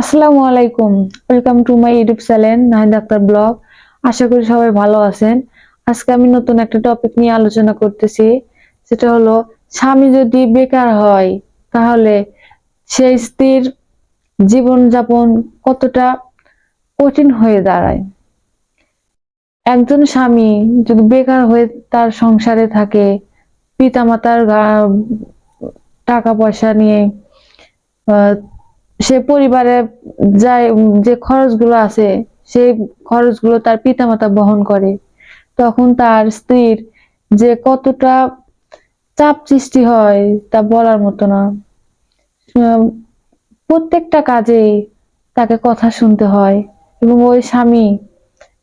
আসসালামু আলাইকুম। Welcome to my YouTube channel Nahid Akter vlog. আশা করি সবাই ভালো আছেন। আজকে আমি নতুন একটা টপিক নিয়ে আলোচনা করতেছি, সেটা হলো স্বামী যদি বেকার হয়, তাহলে সেই স্ত্রীর জীবনযাপন কতটা কঠিন হয়ে দাঁড়ায়? একজন স্বামী যদি বেকার হয়ে তার সংসারে থাকে, পিতামাতার টাকা পয়সা নিয়ে সে পরিবারে যায় যে খরচগুলো আছে, সেই খরচগুলো তার পিতামাতা বহন করে। তখন তার স্ত্রীর যে কতটা চাপ সৃষ্টি হয় তা বলার মতো না। প্রত্যেকটা কাজেই তাকে কথা শুনতে হয় এবং ওই স্বামী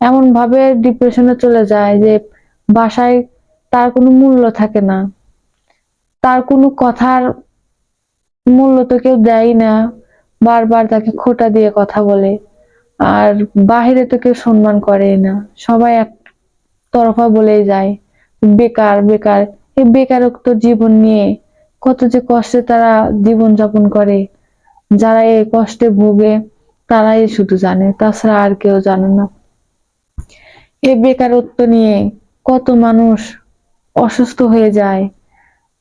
এমন ভাবে ডিপ্রেশনে চলে যায় যে বাসায় তার কোনো মূল্য থাকে না। তার কোনো কথার মূল্য তো কেউ দেয় না। বারবার তাকে খোটা দিয়ে কথা বলে। আর বাহিরে তো কেউ সম্মান করে না। সবাই এক তরফা বলেই যায়, বেকার বেকার। এই বেকারত্ব জীবন নিয়ে কত যে কষ্টে তারা জীবন যাপন করে। যারা এই কষ্টে ভোগে, তারাই শুধু জানে, তাছাড়া আর কেউ জানে না। এই বেকারত্ব নিয়ে কত মানুষ অসুস্থ হয়ে যায়,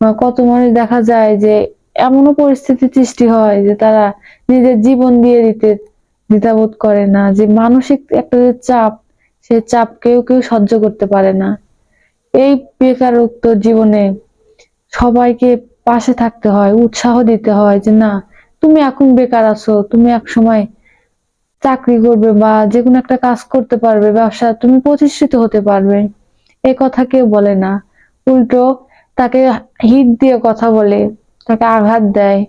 বা কত মানুষ দেখা যায় যে এমনও পরিস্থিতি সৃষ্টি হয় যে তারা নিজের জীবন দিয়ে দিতে, দ্বিধাবোধ করে না, যে মানসিক একটা যে চাপ, সে চাপ কেউ কেউ সহ্য করতে পারে না। এই বেকারত্ব জীবনে সবাইকে পাশে থাকতে হয়, উৎসাহ দিতে হয় যে না, তুমি এখন বেকার আছো, তুমি এক সময় চাকরি করবে বা যে কোনো একটা কাজ করতে পারবে, ব্যবসা তুমি প্রতিষ্ঠিত হতে পারবে। এই কথা কেউ বলে না। উল্টো তাকে হিট দিয়ে কথা বলে। তাকে আঘাত দেয়।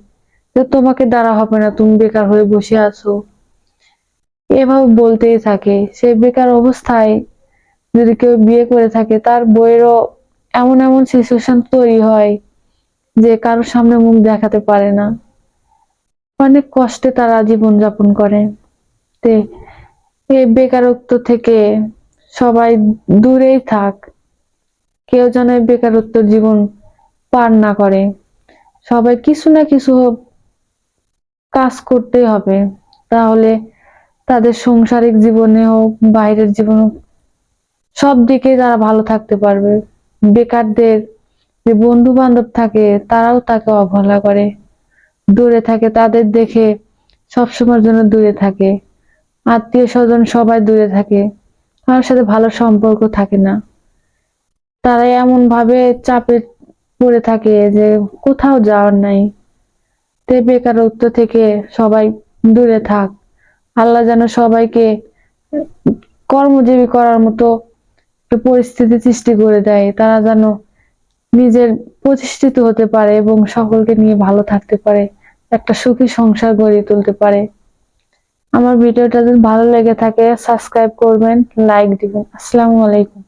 যে তোমাকে দ্বারা হবে না, তুমি বেকার হয়ে বসে আছো। এভাবে বলতেই থাকে। সে বেকার অবস্থায় যদি কেউ বিয়ে করে থাকে, তার বইয়েরও এমন এমন সিচুয়েশন তৈরি হয় যে কারোর সামনে মুখ দেখাতে পারে না। অনেক কষ্টে তারা জীবন যাপন করে। তে এই বেকারত্ব থেকে সবাই দূরেই থাক। কেউ যেন বেকারত্ব জীবন পার না করে। সবাই কিছু না কিছু কাজ করতেই হবে। তাহলে তাদের সংসারিক জীবনে হোক, বাইরের জীবন হোক, সব দিকে তারা ভালো থাকতে পারবে। বেকারদের যে বন্ধু বান্ধব থাকে, তারাও তাকে অবহেলা করে। দূরে থাকে, তাদের দেখে সবসময়ের জন্য দূরে থাকে। আত্মীয় স্বজন সবাই দূরে থাকে। কারোর সাথে ভালো সম্পর্ক থাকে না। তারা এমন ভাবে চাপে পড়ে থাকে যে কোথাও যাওয়ার নাই। তে বেকারত্ব থেকে সবাই দূরে থাক। আল্লাহ যেন সবাইকে কর্মজীবী করার মতো পরিস্থিতি সৃষ্টি করে দেয়। তারা যেন নিজের প্রতিষ্ঠিত হতে পারে এবং সকলকে নিয়ে ভালো থাকতে পারে, একটা সুখী সংসার গড়ে তুলতে পারে। আমার ভিডিওটা যদি ভালো লেগে থাকে সাবস্ক্রাইব করবেন লাইক দিবেন। আসসালামু আলাইকুম।